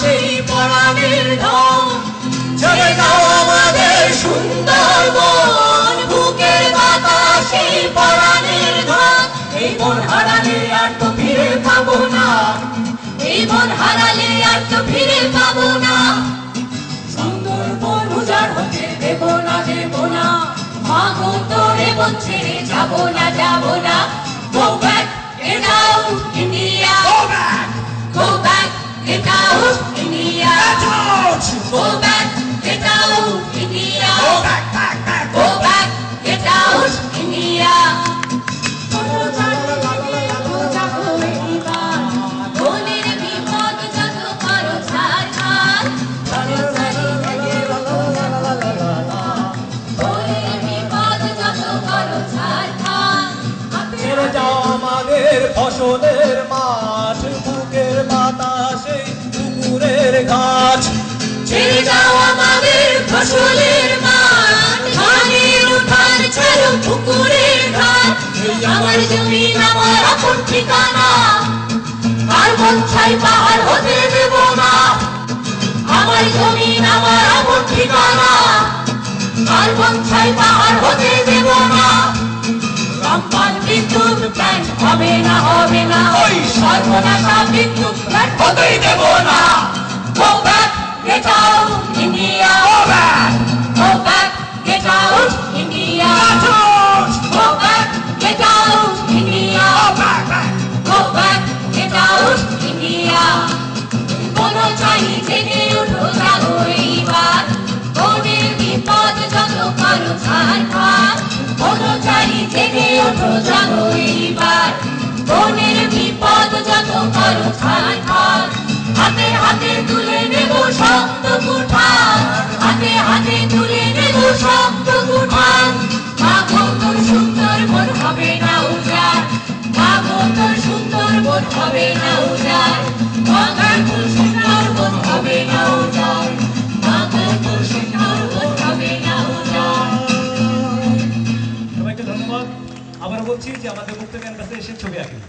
সেই পরাণের ধন ছেড়ে দাও আমাদের সুন্দরবন বুকের বাতাস সেই পরাণের ধন এই মন হারালে আর তো ফিরে পাবো না। এই মন হারালে আর তো ফিরে পাবো না। সুন্দরবন উজাড় হতে দেব না দেব না। মাগো তোরে বন ছেড়ে যাব না যাব না। Go back, get out, আমাদের ফসলের মাঠ বুকের বাতাসে পুকুরের গাছ। ছেড়ে যাও আমাদের ফসলের মাঠ ধানের উঠান ছাড়ো পুকুরের ঘাট। আমার জমি আমার আপন ঠিকানা আর মন ছাই পাহাড় হতে দেব না। আমার জমি আমার আপন ঠিকানা আর মন ছাই পাহাড় হতে দেব না। রামপাল বিদ্যুৎ প্ল্যান্ট হবে না হবে না ওই সর্বনাশা বিদ্যুৎ প্ল্যান্ট হতেই দেব না Go back, get out, India. Go back. Go back, get out, India. Go back, get out, India. Go back, get out, India. কোনো চাই জেগে উঠো জাগো এইবার বনের বিপদ যত কারও ছাড় হাতে তুলে নেব শক্ত কুঠার হাতে হাতে তুলে নেব শক্ত কুঠার মাগো তোর সুন্দর মন হবে না উজাড়। মাগো তোর সুন্দর মন হবে না উজাড়। মাগো তোর সুন্দর মন হবে না সবাইকে ধন্যবাদ। আবার বলছি যে আমাদের মুক্ত ক্যাম্পাসে এসে ছবি আঁকেন